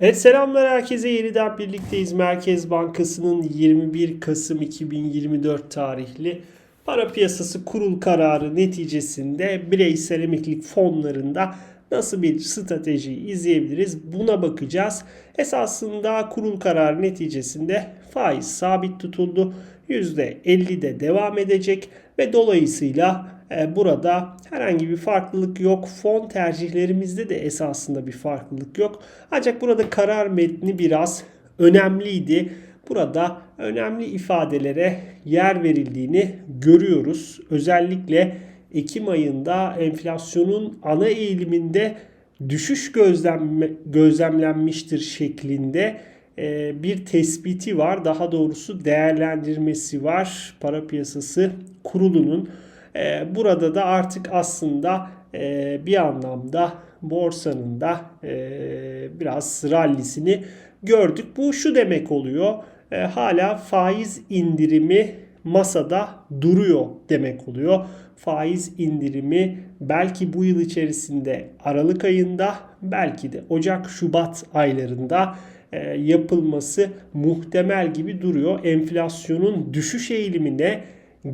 Evet selamlar herkese yeniden birlikteyiz. Merkez Bankası'nın 21 Kasım 2024 tarihli para piyasası kurul kararı neticesinde bireysel emeklilik fonlarında nasıl bir strateji izleyebiliriz buna bakacağız. Esasında kurul kararı neticesinde faiz sabit tutuldu. %50'de devam edecek ve dolayısıyla e, burada herhangi bir farklılık yok. Fon tercihlerimizde de esasında bir farklılık yok. Ancak burada karar metni biraz önemliydi. Burada önemli ifadelere yer verildiğini görüyoruz. Özellikle Ekim ayında enflasyonun ana eğiliminde düşüş gözlem, gözlemlenmiştir şeklinde bir tespiti var. Daha doğrusu değerlendirmesi var. Para piyasası kurulunun. E, burada da artık aslında e, bir anlamda borsanın da biraz rallisini gördük. Bu şu demek oluyor. Hala faiz indirimi masada duruyor demek oluyor. Faiz indirimi belki bu yıl içerisinde Aralık ayında belki de Ocak Şubat aylarında e, yapılması muhtemel gibi duruyor. Enflasyonun düşüş eğilimine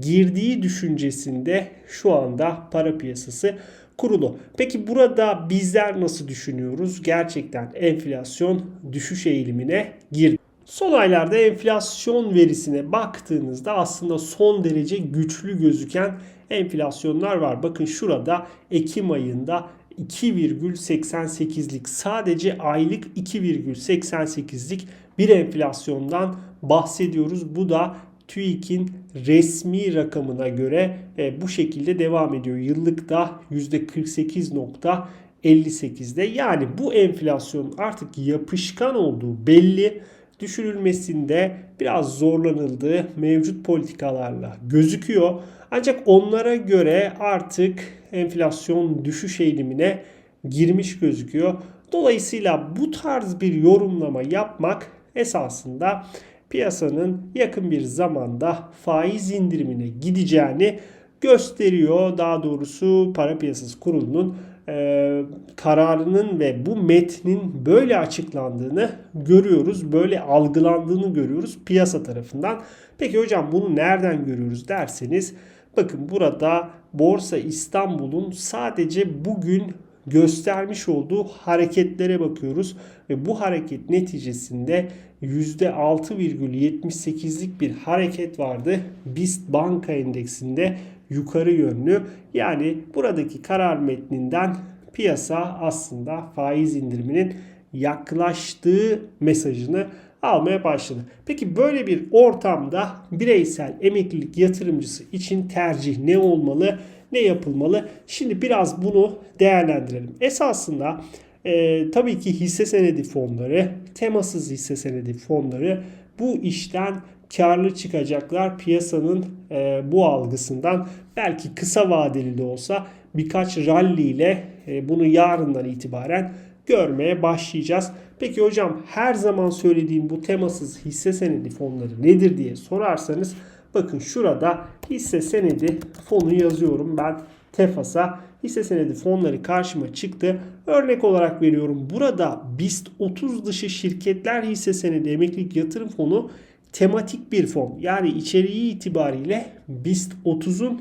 girdiği düşüncesinde şu anda para piyasası kurulu. Peki burada bizler nasıl düşünüyoruz? Gerçekten enflasyon düşüş eğilimine girdi. Son aylarda enflasyon verisine baktığınızda aslında son derece güçlü gözüken enflasyonlar var. Bakın şurada Ekim ayında 2,88'lik sadece aylık 2,88'lik bir enflasyondan bahsediyoruz. Bu da TÜİK'in resmi rakamına göre e, bu şekilde devam ediyor. Yıllıkta %48.58'de yani bu enflasyon artık yapışkan olduğu belli düşürülmesinde biraz zorlanıldığı mevcut politikalarla gözüküyor. Ancak onlara göre artık enflasyon düşüş eğilimine girmiş gözüküyor. Dolayısıyla bu tarz bir yorumlama yapmak esasında piyasanın yakın bir zamanda faiz indirimine gideceğini gösteriyor. Daha doğrusu para piyasası kurulunun e, kararının ve bu metnin böyle açıklandığını görüyoruz. Böyle algılandığını görüyoruz piyasa tarafından. Peki hocam bunu nereden görüyoruz derseniz bakın burada Borsa İstanbul'un sadece bugün göstermiş olduğu hareketlere bakıyoruz ve bu hareket neticesinde %6,78'lik bir hareket vardı. BIST banka endeksinde yukarı yönlü. Yani buradaki karar metninden piyasa aslında faiz indiriminin yaklaştığı mesajını almaya başladı. Peki böyle bir ortamda bireysel emeklilik yatırımcısı için tercih ne olmalı, ne yapılmalı? Şimdi biraz bunu değerlendirelim. Esasında e, tabii ki hisse senedi fonları, temasız hisse senedi fonları bu işten karlı çıkacaklar piyasanın e, bu algısından belki kısa vadeli de olsa birkaç rally ile e, bunu yarından itibaren görmeye başlayacağız. Peki hocam her zaman söylediğim bu temasız hisse senedi fonları nedir diye sorarsanız bakın şurada hisse senedi fonu yazıyorum ben Tefas'a hisse senedi fonları karşıma çıktı. Örnek olarak veriyorum burada BIST 30 dışı şirketler hisse senedi emeklilik yatırım fonu tematik bir fon. Yani içeriği itibariyle BIST 30'un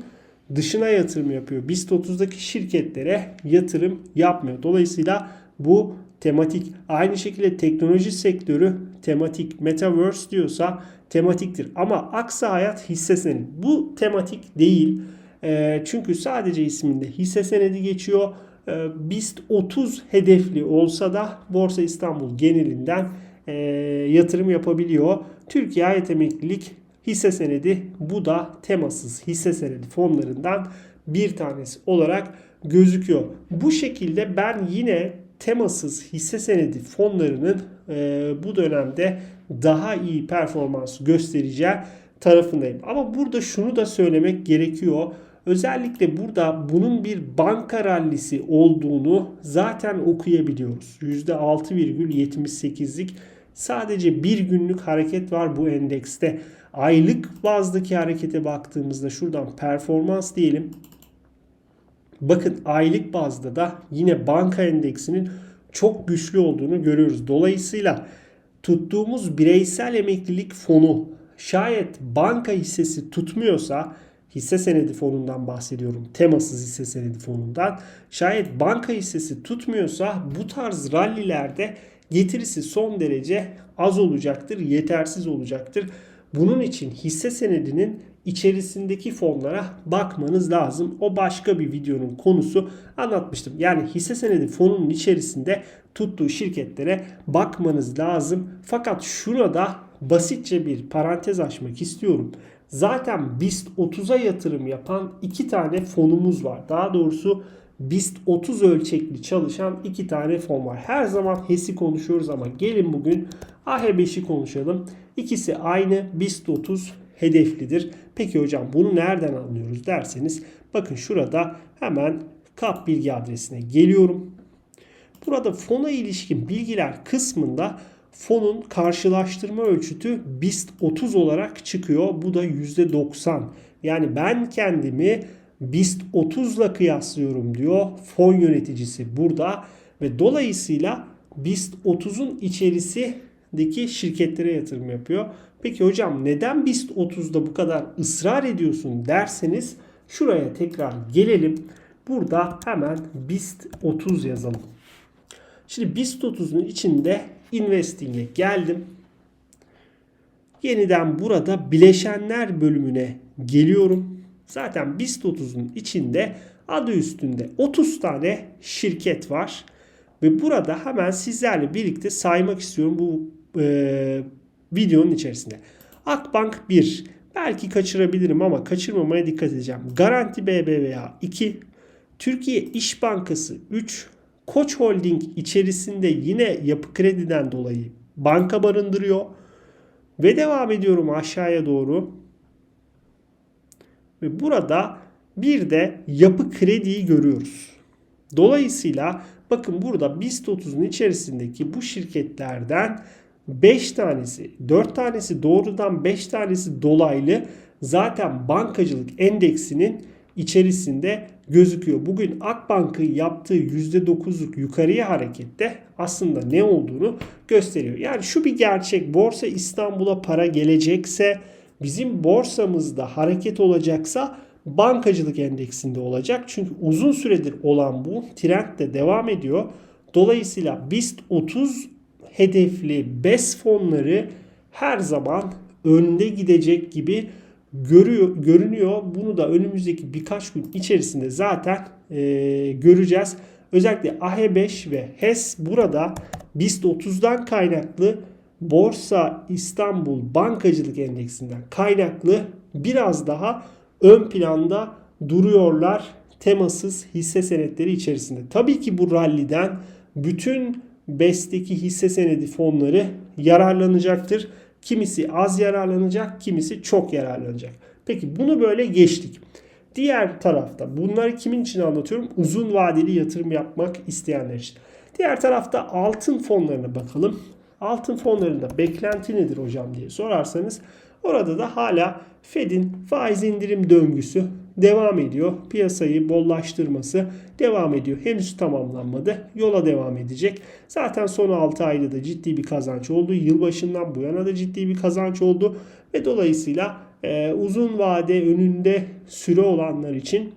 dışına yatırım yapıyor. BIST 30'daki şirketlere yatırım yapmıyor. Dolayısıyla bu tematik. Aynı şekilde teknoloji sektörü tematik. Metaverse diyorsa tematiktir. Ama Aksa Hayat hisse senedi. Bu tematik değil. E, çünkü sadece isminde hisse senedi geçiyor. E, BIST 30 hedefli olsa da Borsa İstanbul genelinden e, yatırım yapabiliyor. Türkiye Hayat Emeklilik hisse senedi bu da temasız hisse senedi fonlarından bir tanesi olarak gözüküyor. Bu şekilde ben yine temasız hisse senedi fonlarının e, bu dönemde daha iyi performans göstereceği tarafındayım. Ama burada şunu da söylemek gerekiyor. Özellikle burada bunun bir banka rallisi olduğunu zaten okuyabiliyoruz. %6,78'lik sadece bir günlük hareket var bu endekste. Aylık bazdaki harekete baktığımızda şuradan performans diyelim. Bakın aylık bazda da yine banka endeksinin çok güçlü olduğunu görüyoruz. Dolayısıyla tuttuğumuz bireysel emeklilik fonu şayet banka hissesi tutmuyorsa hisse senedi fonundan bahsediyorum. Temasız hisse senedi fonundan. Şayet banka hissesi tutmuyorsa bu tarz rallilerde getirisi son derece az olacaktır, yetersiz olacaktır. Bunun için hisse senedinin içerisindeki fonlara bakmanız lazım. O başka bir videonun konusu anlatmıştım. Yani hisse senedi fonunun içerisinde tuttuğu şirketlere bakmanız lazım. Fakat şuna da basitçe bir parantez açmak istiyorum. Zaten BIST 30'a yatırım yapan iki tane fonumuz var. Daha doğrusu BIST 30 ölçekli çalışan iki tane fon var. Her zaman HES'i konuşuyoruz ama gelin bugün AH5'i konuşalım. İkisi aynı BIST 30 hedeflidir. Peki hocam bunu nereden anlıyoruz derseniz bakın şurada hemen kap bilgi adresine geliyorum. Burada fona ilişkin bilgiler kısmında fonun karşılaştırma ölçütü BIST 30 olarak çıkıyor. Bu da %90. Yani ben kendimi BIST 30 ile kıyaslıyorum diyor fon yöneticisi burada ve dolayısıyla BIST 30'un içerisindeki şirketlere yatırım yapıyor. Peki hocam neden BIST 30'da bu kadar ısrar ediyorsun derseniz şuraya tekrar gelelim. Burada hemen BIST 30 yazalım. Şimdi BIST 30'un içinde Investing'e geldim. Yeniden burada bileşenler bölümüne geliyorum. Zaten BIST 30'un içinde adı üstünde 30 tane şirket var. Ve burada hemen sizlerle birlikte saymak istiyorum bu e, videonun içerisinde. Akbank 1. Belki kaçırabilirim ama kaçırmamaya dikkat edeceğim. Garanti BBVA 2. Türkiye İş Bankası 3. Koç Holding içerisinde yine yapı krediden dolayı banka barındırıyor. Ve devam ediyorum aşağıya doğru. Ve burada bir de yapı krediyi görüyoruz. Dolayısıyla bakın burada BIST 30'un içerisindeki bu şirketlerden 5 tanesi, 4 tanesi doğrudan 5 tanesi dolaylı zaten bankacılık endeksinin içerisinde gözüküyor. Bugün Akbank'ın yaptığı %9'luk yukarıya harekette aslında ne olduğunu gösteriyor. Yani şu bir gerçek. Borsa İstanbul'a para gelecekse, bizim borsamızda hareket olacaksa bankacılık endeksinde olacak. Çünkü uzun süredir olan bu trend de devam ediyor. Dolayısıyla BIST 30 hedefli BES fonları her zaman önde gidecek gibi görüyor, görünüyor. Bunu da önümüzdeki birkaç gün içerisinde zaten e, göreceğiz. Özellikle AH5 ve HES burada BIST 30'dan kaynaklı Borsa İstanbul Bankacılık Endeksinden kaynaklı biraz daha ön planda duruyorlar temasız hisse senetleri içerisinde. Tabii ki bu ralliden bütün BES'teki hisse senedi fonları yararlanacaktır. Kimisi az yararlanacak, kimisi çok yararlanacak. Peki bunu böyle geçtik. Diğer tarafta bunları kimin için anlatıyorum? Uzun vadeli yatırım yapmak isteyenler için. Diğer tarafta altın fonlarına bakalım. Altın fonlarında beklenti nedir hocam diye sorarsanız orada da hala Fed'in faiz indirim döngüsü devam ediyor. Piyasayı bollaştırması devam ediyor. Henüz tamamlanmadı. Yola devam edecek. Zaten son 6 ayda da ciddi bir kazanç oldu. Yılbaşından bu yana da ciddi bir kazanç oldu. Ve dolayısıyla e, uzun vade önünde süre olanlar için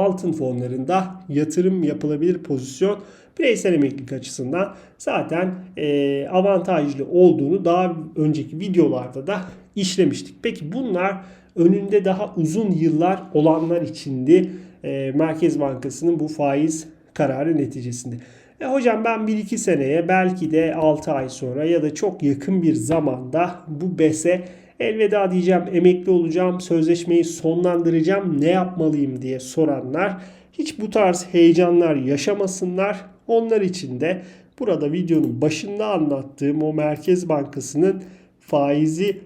altın fonlarında yatırım yapılabilir pozisyon bireysel emeklilik açısından zaten e, avantajlı olduğunu daha önceki videolarda da işlemiştik. Peki bunlar önünde daha uzun yıllar olanlar içindi e, Merkez Bankası'nın bu faiz kararı neticesinde. E hocam ben 1-2 seneye belki de 6 ay sonra ya da çok yakın bir zamanda bu BES'e elveda diyeceğim, emekli olacağım, sözleşmeyi sonlandıracağım, ne yapmalıyım diye soranlar hiç bu tarz heyecanlar yaşamasınlar. Onlar için de burada videonun başında anlattığım o Merkez Bankası'nın faizi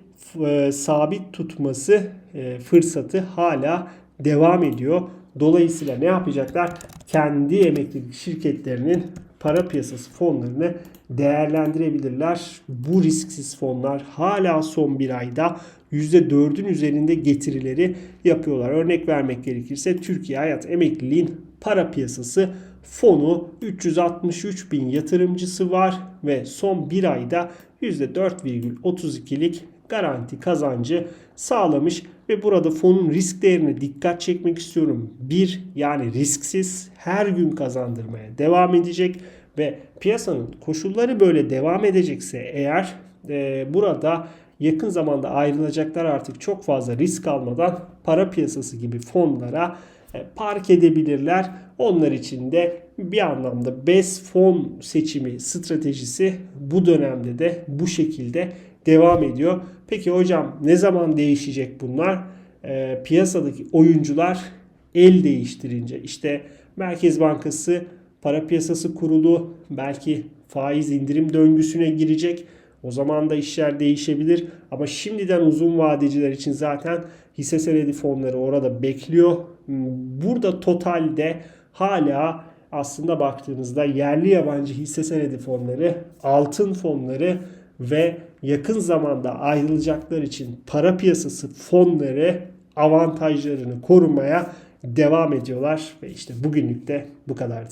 e, sabit tutması e, fırsatı hala devam ediyor. Dolayısıyla ne yapacaklar? Kendi emeklilik şirketlerinin para piyasası fonlarını değerlendirebilirler. Bu risksiz fonlar hala son bir ayda %4'ün üzerinde getirileri yapıyorlar. Örnek vermek gerekirse Türkiye Hayat Emekliliğin para piyasası fonu 363 bin yatırımcısı var ve son bir ayda %4,32'lik garanti kazancı sağlamış ve burada fonun risk değerine dikkat çekmek istiyorum. Bir yani risksiz her gün kazandırmaya devam edecek ve piyasanın koşulları böyle devam edecekse eğer e, burada yakın zamanda ayrılacaklar artık çok fazla risk almadan para piyasası gibi fonlara e, park edebilirler. Onlar için de bir anlamda BES fon seçimi stratejisi bu dönemde de bu şekilde devam ediyor. Peki hocam ne zaman değişecek bunlar? E, piyasadaki oyuncular el değiştirince işte Merkez Bankası para piyasası kurulu belki faiz indirim döngüsüne girecek. O zaman da işler değişebilir. Ama şimdiden uzun vadeciler için zaten hisse senedi fonları orada bekliyor. Burada totalde hala aslında baktığınızda yerli yabancı hisse senedi fonları, altın fonları ve yakın zamanda ayrılacaklar için para piyasası fonları avantajlarını korumaya devam ediyorlar ve işte bugünlük de bu kadardı.